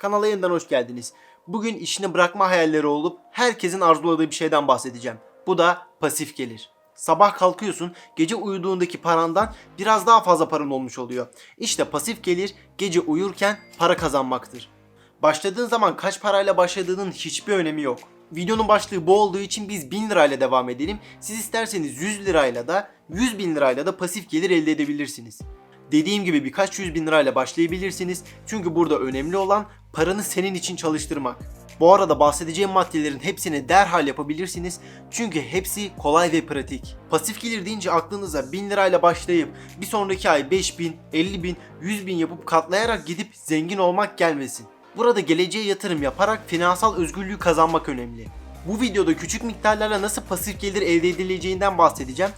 Kanala yeniden hoş geldiniz. Bugün işini bırakma hayalleri olup herkesin arzuladığı bir şeyden bahsedeceğim. Bu da pasif gelir. Sabah kalkıyorsun, gece uyuduğundaki parandan biraz daha fazla paran olmuş oluyor. İşte pasif gelir gece uyurken para kazanmaktır. Başladığın zaman kaç parayla başladığının hiçbir önemi yok. Videonun başlığı bu olduğu için biz 1000 lirayla devam edelim. Siz isterseniz 100 lirayla da 100 bin lirayla da pasif gelir elde edebilirsiniz. Dediğim gibi birkaç yüz bin lirayla başlayabilirsiniz. Çünkü burada önemli olan paranı senin için çalıştırmak. Bu arada bahsedeceğim maddelerin hepsini derhal yapabilirsiniz. Çünkü hepsi kolay ve pratik. Pasif gelir deyince aklınıza 1000 lirayla başlayıp bir sonraki ay 5000, 50 bin, 100 bin yapıp katlayarak gidip zengin olmak gelmesin. Burada geleceğe yatırım yaparak finansal özgürlüğü kazanmak önemli. Bu videoda küçük miktarlarla nasıl pasif gelir elde edileceğinden bahsedeceğim.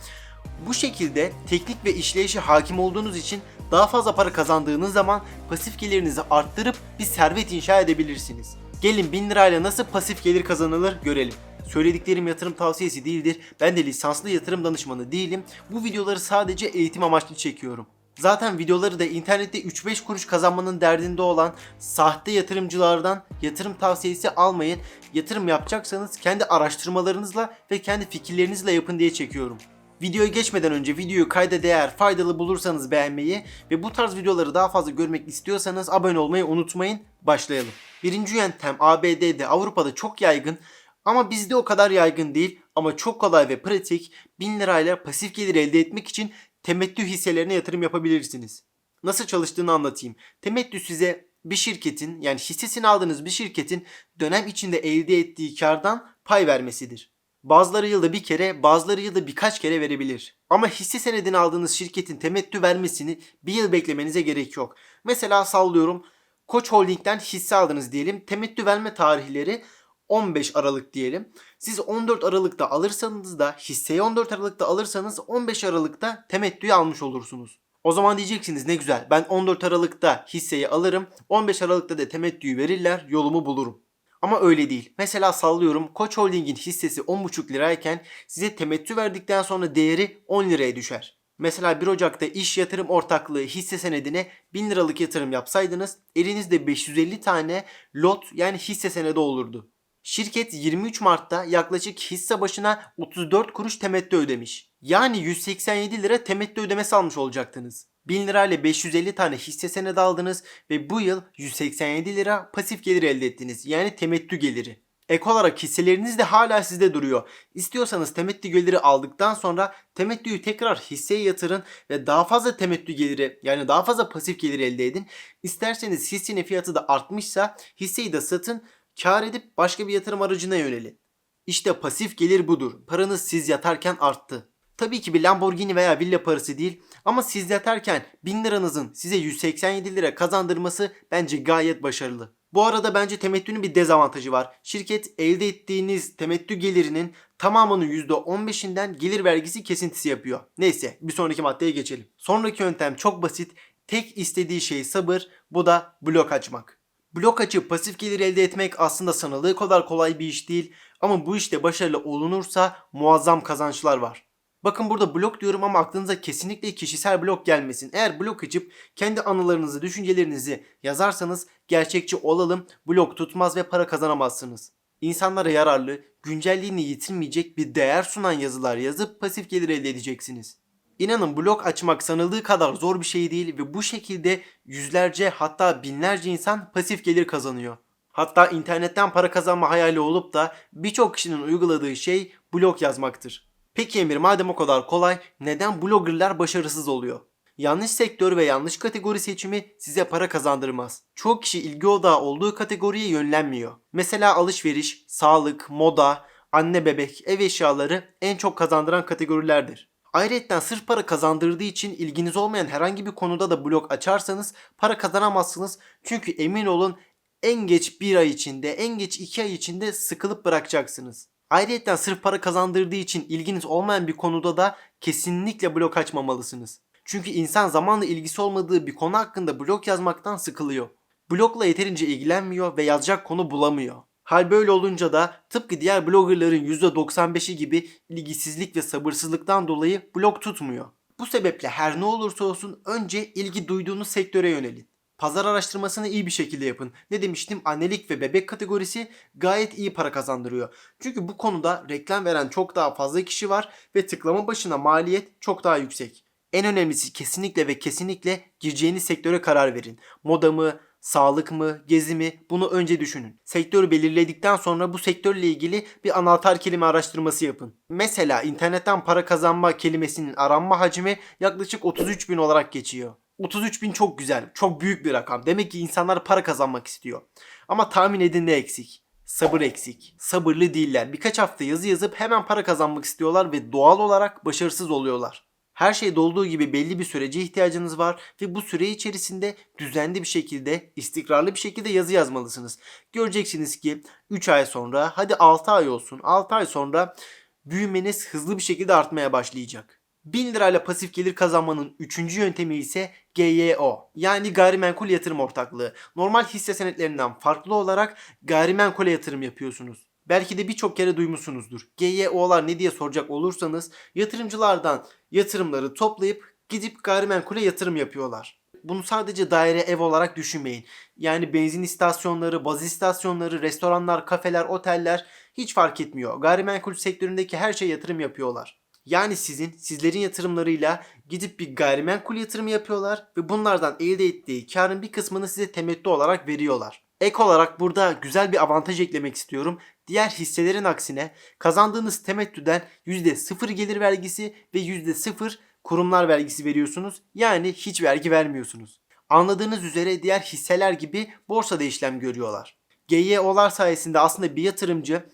Bu şekilde teknik ve işleyişe hakim olduğunuz için daha fazla para kazandığınız zaman pasif gelirinizi arttırıp bir servet inşa edebilirsiniz. Gelin 1000 lirayla nasıl pasif gelir kazanılır görelim. Söylediklerim yatırım tavsiyesi değildir. Ben de lisanslı yatırım danışmanı değilim. Bu videoları sadece eğitim amaçlı çekiyorum. Zaten videoları da internette 3-5 kuruş kazanmanın derdinde olan sahte yatırımcılardan yatırım tavsiyesi almayın. Yatırım yapacaksanız kendi araştırmalarınızla ve kendi fikirlerinizle yapın diye çekiyorum. Videoya geçmeden önce videoyu kayda değer faydalı bulursanız beğenmeyi ve bu tarz videoları daha fazla görmek istiyorsanız abone olmayı unutmayın. Başlayalım. Birinci yöntem ABD'de Avrupa'da çok yaygın ama bizde o kadar yaygın değil ama çok kolay ve pratik 1000 lirayla pasif gelir elde etmek için temettü hisselerine yatırım yapabilirsiniz. Nasıl çalıştığını anlatayım. Temettü size bir şirketin yani hissesini aldığınız bir şirketin dönem içinde elde ettiği kardan pay vermesidir. Bazıları yılda bir kere, bazıları yılda birkaç kere verebilir. Ama hisse senedini aldığınız şirketin temettü vermesini bir yıl beklemenize gerek yok. Mesela sallıyorum Koç Holding'den hisse aldınız diyelim. Temettü verme tarihleri 15 Aralık diyelim. Siz 14 Aralık'ta alırsanız da hisseyi 14 Aralık'ta alırsanız 15 Aralık'ta temettüyü almış olursunuz. O zaman diyeceksiniz ne güzel ben 14 Aralık'ta hisseyi alırım 15 Aralık'ta da temettüyü verirler yolumu bulurum. Ama öyle değil. Mesela sallıyorum Koç Holding'in hissesi 10,5 lirayken size temettü verdikten sonra değeri 10 liraya düşer. Mesela 1 Ocak'ta iş yatırım ortaklığı hisse senedine 1000 liralık yatırım yapsaydınız elinizde 550 tane lot yani hisse senedi olurdu. Şirket 23 Mart'ta yaklaşık hisse başına 34 kuruş temettü ödemiş. Yani 187 lira temettü ödemesi almış olacaktınız. 1000 lirayla 550 tane hisse senedi aldınız ve bu yıl 187 lira pasif gelir elde ettiniz. Yani temettü geliri. Ek olarak hisseleriniz de hala sizde duruyor. İstiyorsanız temettü geliri aldıktan sonra temettüyü tekrar hisseye yatırın ve daha fazla temettü geliri yani daha fazla pasif gelir elde edin. İsterseniz hissenin fiyatı da artmışsa hisseyi de satın kar edip başka bir yatırım aracına yönelin. İşte pasif gelir budur. Paranız siz yatarken arttı. Tabii ki bir Lamborghini veya villa parası değil ama siz yatarken 1000 liranızın size 187 lira kazandırması bence gayet başarılı. Bu arada bence temettünün bir dezavantajı var. Şirket elde ettiğiniz temettü gelirinin tamamının %15'inden gelir vergisi kesintisi yapıyor. Neyse bir sonraki maddeye geçelim. Sonraki yöntem çok basit. Tek istediği şey sabır. Bu da blok açmak. Blok açıp pasif gelir elde etmek aslında sanıldığı kadar kolay bir iş değil ama bu işte başarılı olunursa muazzam kazançlar var. Bakın burada blok diyorum ama aklınıza kesinlikle kişisel blok gelmesin. Eğer blok açıp kendi anılarınızı, düşüncelerinizi yazarsanız gerçekçi olalım, blok tutmaz ve para kazanamazsınız. İnsanlara yararlı, güncelliğini yitirmeyecek bir değer sunan yazılar yazıp pasif gelir elde edeceksiniz. İnanın blog açmak sanıldığı kadar zor bir şey değil ve bu şekilde yüzlerce hatta binlerce insan pasif gelir kazanıyor. Hatta internetten para kazanma hayali olup da birçok kişinin uyguladığı şey blog yazmaktır. Peki Emir madem o kadar kolay neden bloggerlar başarısız oluyor? Yanlış sektör ve yanlış kategori seçimi size para kazandırmaz. Çoğu kişi ilgi odağı olduğu kategoriye yönlenmiyor. Mesela alışveriş, sağlık, moda, anne bebek, ev eşyaları en çok kazandıran kategorilerdir. Ayrıca sırf para kazandırdığı için ilginiz olmayan herhangi bir konuda da blog açarsanız para kazanamazsınız. Çünkü emin olun en geç bir ay içinde, en geç iki ay içinde sıkılıp bırakacaksınız. Ayrıca sırf para kazandırdığı için ilginiz olmayan bir konuda da kesinlikle blog açmamalısınız. Çünkü insan zamanla ilgisi olmadığı bir konu hakkında blog yazmaktan sıkılıyor. Blogla yeterince ilgilenmiyor ve yazacak konu bulamıyor. Hal böyle olunca da tıpkı diğer bloggerların %95'i gibi ilgisizlik ve sabırsızlıktan dolayı blog tutmuyor. Bu sebeple her ne olursa olsun önce ilgi duyduğunuz sektöre yönelin. Pazar araştırmasını iyi bir şekilde yapın. Ne demiştim? Annelik ve bebek kategorisi gayet iyi para kazandırıyor. Çünkü bu konuda reklam veren çok daha fazla kişi var ve tıklama başına maliyet çok daha yüksek. En önemlisi kesinlikle ve kesinlikle gireceğiniz sektöre karar verin. Moda mı, sağlık mı, gezi mi bunu önce düşünün. Sektörü belirledikten sonra bu sektörle ilgili bir anahtar kelime araştırması yapın. Mesela internetten para kazanma kelimesinin aranma hacmi yaklaşık 33 bin olarak geçiyor. 33 bin çok güzel, çok büyük bir rakam. Demek ki insanlar para kazanmak istiyor. Ama tahmin edin ne eksik? Sabır eksik. Sabırlı değiller. Birkaç hafta yazı yazıp hemen para kazanmak istiyorlar ve doğal olarak başarısız oluyorlar. Her şeyde olduğu gibi belli bir sürece ihtiyacınız var ve bu süre içerisinde düzenli bir şekilde, istikrarlı bir şekilde yazı yazmalısınız. Göreceksiniz ki 3 ay sonra, hadi 6 ay olsun, 6 ay sonra büyümeniz hızlı bir şekilde artmaya başlayacak. 1000 lirayla pasif gelir kazanmanın 3. yöntemi ise GYO yani gayrimenkul yatırım ortaklığı. Normal hisse senetlerinden farklı olarak gayrimenkule yatırım yapıyorsunuz. Belki de birçok kere duymuşsunuzdur. GYO'lar ne diye soracak olursanız yatırımcılardan yatırımları toplayıp gidip gayrimenkule yatırım yapıyorlar. Bunu sadece daire ev olarak düşünmeyin. Yani benzin istasyonları, baz istasyonları, restoranlar, kafeler, oteller hiç fark etmiyor. Gayrimenkul sektöründeki her şeye yatırım yapıyorlar. Yani sizin, sizlerin yatırımlarıyla gidip bir gayrimenkul yatırımı yapıyorlar ve bunlardan elde ettiği karın bir kısmını size temettü olarak veriyorlar. Ek olarak burada güzel bir avantaj eklemek istiyorum. Diğer hisselerin aksine kazandığınız temettüden %0 gelir vergisi ve %0 kurumlar vergisi veriyorsunuz. Yani hiç vergi vermiyorsunuz. Anladığınız üzere diğer hisseler gibi borsada işlem görüyorlar. GYO'lar sayesinde aslında bir yatırımcı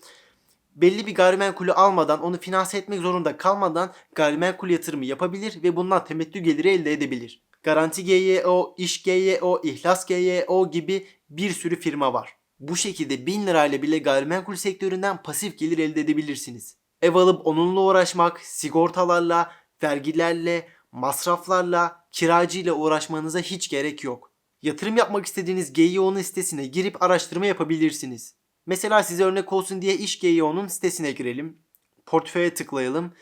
belli bir gayrimenkulü almadan onu finanse etmek zorunda kalmadan gayrimenkul yatırımı yapabilir ve bundan temettü geliri elde edebilir. Garanti GYO, iş GYO, ihlas GYO gibi bir sürü firma var. Bu şekilde 1000 lirayla bile gayrimenkul sektöründen pasif gelir elde edebilirsiniz. Ev alıp onunla uğraşmak, sigortalarla, vergilerle, masraflarla, kiracıyla uğraşmanıza hiç gerek yok. Yatırım yapmak istediğiniz GYO'nun sitesine girip araştırma yapabilirsiniz. Mesela size örnek olsun diye iş GYO'nun sitesine girelim. Portföye tıklayalım.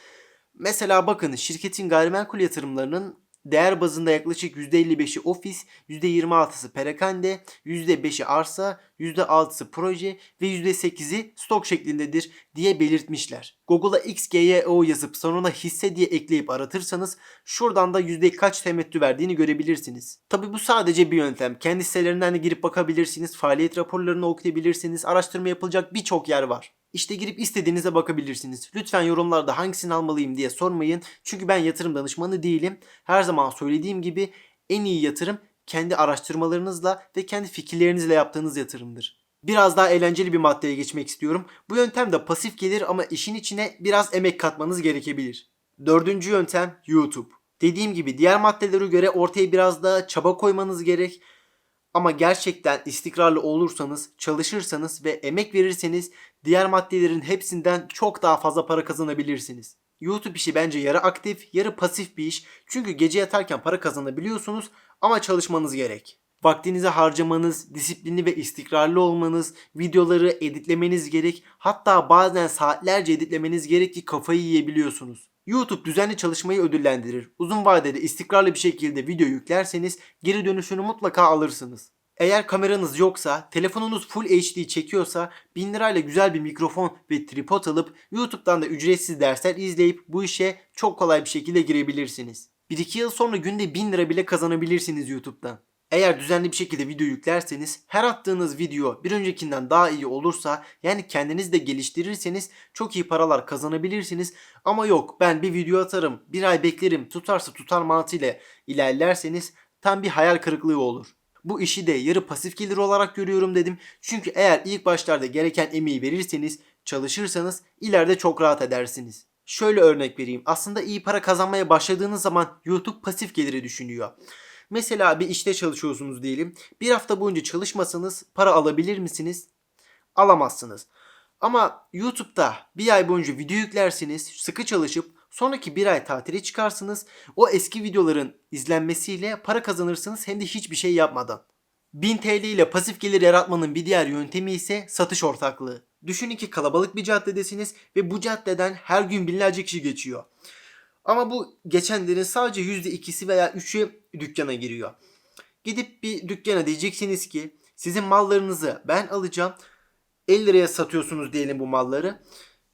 Mesela bakın şirketin gayrimenkul yatırımlarının değer bazında yaklaşık %55'i ofis, %26'sı perakende, %5'i arsa, %6'sı proje ve %8'i stok şeklindedir diye belirtmişler. Google'a XGYO yazıp sonuna hisse diye ekleyip aratırsanız şuradan da yüzde kaç temettü verdiğini görebilirsiniz. Tabi bu sadece bir yöntem. Kendi sitelerinden de girip bakabilirsiniz, faaliyet raporlarını okuyabilirsiniz, araştırma yapılacak birçok yer var. İşte girip istediğinize bakabilirsiniz. Lütfen yorumlarda hangisini almalıyım diye sormayın. Çünkü ben yatırım danışmanı değilim. Her zaman söylediğim gibi en iyi yatırım kendi araştırmalarınızla ve kendi fikirlerinizle yaptığınız yatırımdır. Biraz daha eğlenceli bir maddeye geçmek istiyorum. Bu yöntem de pasif gelir ama işin içine biraz emek katmanız gerekebilir. Dördüncü yöntem YouTube. Dediğim gibi diğer maddelere göre ortaya biraz daha çaba koymanız gerek. Ama gerçekten istikrarlı olursanız, çalışırsanız ve emek verirseniz diğer maddelerin hepsinden çok daha fazla para kazanabilirsiniz. YouTube işi bence yarı aktif, yarı pasif bir iş. Çünkü gece yatarken para kazanabiliyorsunuz ama çalışmanız gerek. Vaktinizi harcamanız, disiplinli ve istikrarlı olmanız, videoları editlemeniz gerek. Hatta bazen saatlerce editlemeniz gerek ki kafayı yiyebiliyorsunuz. YouTube düzenli çalışmayı ödüllendirir. Uzun vadede istikrarlı bir şekilde video yüklerseniz geri dönüşünü mutlaka alırsınız. Eğer kameranız yoksa, telefonunuz Full HD çekiyorsa 1000 lirayla güzel bir mikrofon ve tripod alıp YouTube'dan da ücretsiz dersler izleyip bu işe çok kolay bir şekilde girebilirsiniz. 1-2 yıl sonra günde 1000 lira bile kazanabilirsiniz YouTube'dan. Eğer düzenli bir şekilde video yüklerseniz her attığınız video bir öncekinden daha iyi olursa yani kendiniz de geliştirirseniz çok iyi paralar kazanabilirsiniz. Ama yok ben bir video atarım bir ay beklerim tutarsa tutar mantığıyla ilerlerseniz tam bir hayal kırıklığı olur. Bu işi de yarı pasif gelir olarak görüyorum dedim. Çünkü eğer ilk başlarda gereken emeği verirseniz, çalışırsanız ileride çok rahat edersiniz. Şöyle örnek vereyim. Aslında iyi para kazanmaya başladığınız zaman YouTube pasif geliri düşünüyor. Mesela bir işte çalışıyorsunuz diyelim. Bir hafta boyunca çalışmasanız para alabilir misiniz? Alamazsınız. Ama YouTube'da bir ay boyunca video yüklersiniz, sıkı çalışıp sonraki bir ay tatile çıkarsınız. O eski videoların izlenmesiyle para kazanırsınız hem de hiçbir şey yapmadan. 1000 TL ile pasif gelir yaratmanın bir diğer yöntemi ise satış ortaklığı. Düşünün ki kalabalık bir caddedesiniz ve bu caddeden her gün binlerce kişi geçiyor. Ama bu geçenlerin sadece %2'si veya 3'ü dükkana giriyor. Gidip bir dükkana diyeceksiniz ki sizin mallarınızı ben alacağım. 50 liraya satıyorsunuz diyelim bu malları.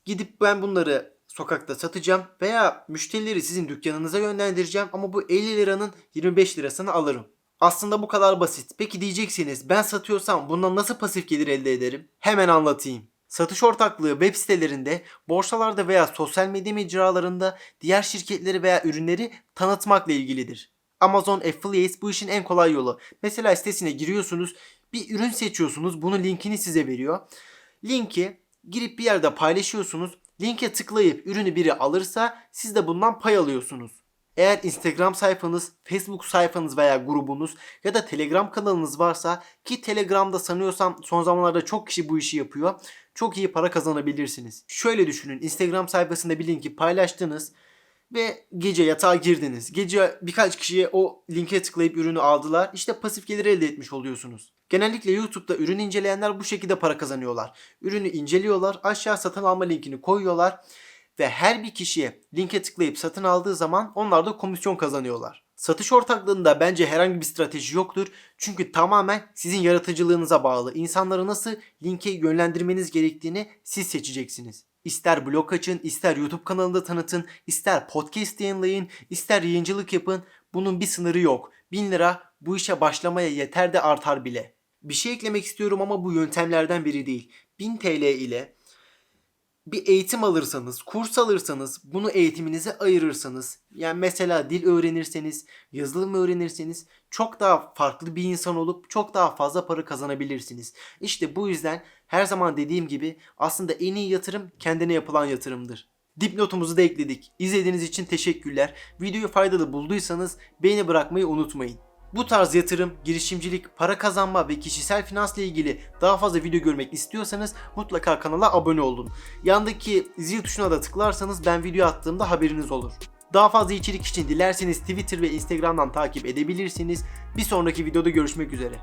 Gidip ben bunları sokakta satacağım veya müşterileri sizin dükkanınıza yönlendireceğim ama bu 50 liranın 25 lirasını alırım. Aslında bu kadar basit. Peki diyeceksiniz ben satıyorsam bundan nasıl pasif gelir elde ederim? Hemen anlatayım. Satış ortaklığı web sitelerinde, borsalarda veya sosyal medya mecralarında diğer şirketleri veya ürünleri tanıtmakla ilgilidir. Amazon Affiliates bu işin en kolay yolu. Mesela sitesine giriyorsunuz, bir ürün seçiyorsunuz, bunun linkini size veriyor. Linki girip bir yerde paylaşıyorsunuz. Linke tıklayıp ürünü biri alırsa siz de bundan pay alıyorsunuz. Eğer Instagram sayfanız, Facebook sayfanız veya grubunuz ya da Telegram kanalınız varsa ki Telegram'da sanıyorsam son zamanlarda çok kişi bu işi yapıyor. Çok iyi para kazanabilirsiniz. Şöyle düşünün Instagram sayfasında bir linki paylaştınız ve gece yatağa girdiniz. Gece birkaç kişiye o linke tıklayıp ürünü aldılar. İşte pasif gelir elde etmiş oluyorsunuz. Genellikle YouTube'da ürün inceleyenler bu şekilde para kazanıyorlar. Ürünü inceliyorlar, aşağı satın alma linkini koyuyorlar ve her bir kişiye linke tıklayıp satın aldığı zaman onlar da komisyon kazanıyorlar. Satış ortaklığında bence herhangi bir strateji yoktur. Çünkü tamamen sizin yaratıcılığınıza bağlı. İnsanları nasıl linke yönlendirmeniz gerektiğini siz seçeceksiniz. İster blog açın, ister YouTube kanalında tanıtın, ister podcast yayınlayın, ister yayıncılık yapın. Bunun bir sınırı yok. 1000 lira bu işe başlamaya yeter de artar bile. Bir şey eklemek istiyorum ama bu yöntemlerden biri değil. 1000 TL ile bir eğitim alırsanız, kurs alırsanız, bunu eğitiminize ayırırsanız, yani mesela dil öğrenirseniz, yazılım öğrenirseniz çok daha farklı bir insan olup çok daha fazla para kazanabilirsiniz. İşte bu yüzden her zaman dediğim gibi aslında en iyi yatırım kendine yapılan yatırımdır. Dipnotumuzu da ekledik. İzlediğiniz için teşekkürler. Videoyu faydalı bulduysanız beğeni bırakmayı unutmayın. Bu tarz yatırım, girişimcilik, para kazanma ve kişisel finansla ilgili daha fazla video görmek istiyorsanız mutlaka kanala abone olun. Yandaki zil tuşuna da tıklarsanız ben video attığımda haberiniz olur. Daha fazla içerik için dilerseniz Twitter ve Instagram'dan takip edebilirsiniz. Bir sonraki videoda görüşmek üzere.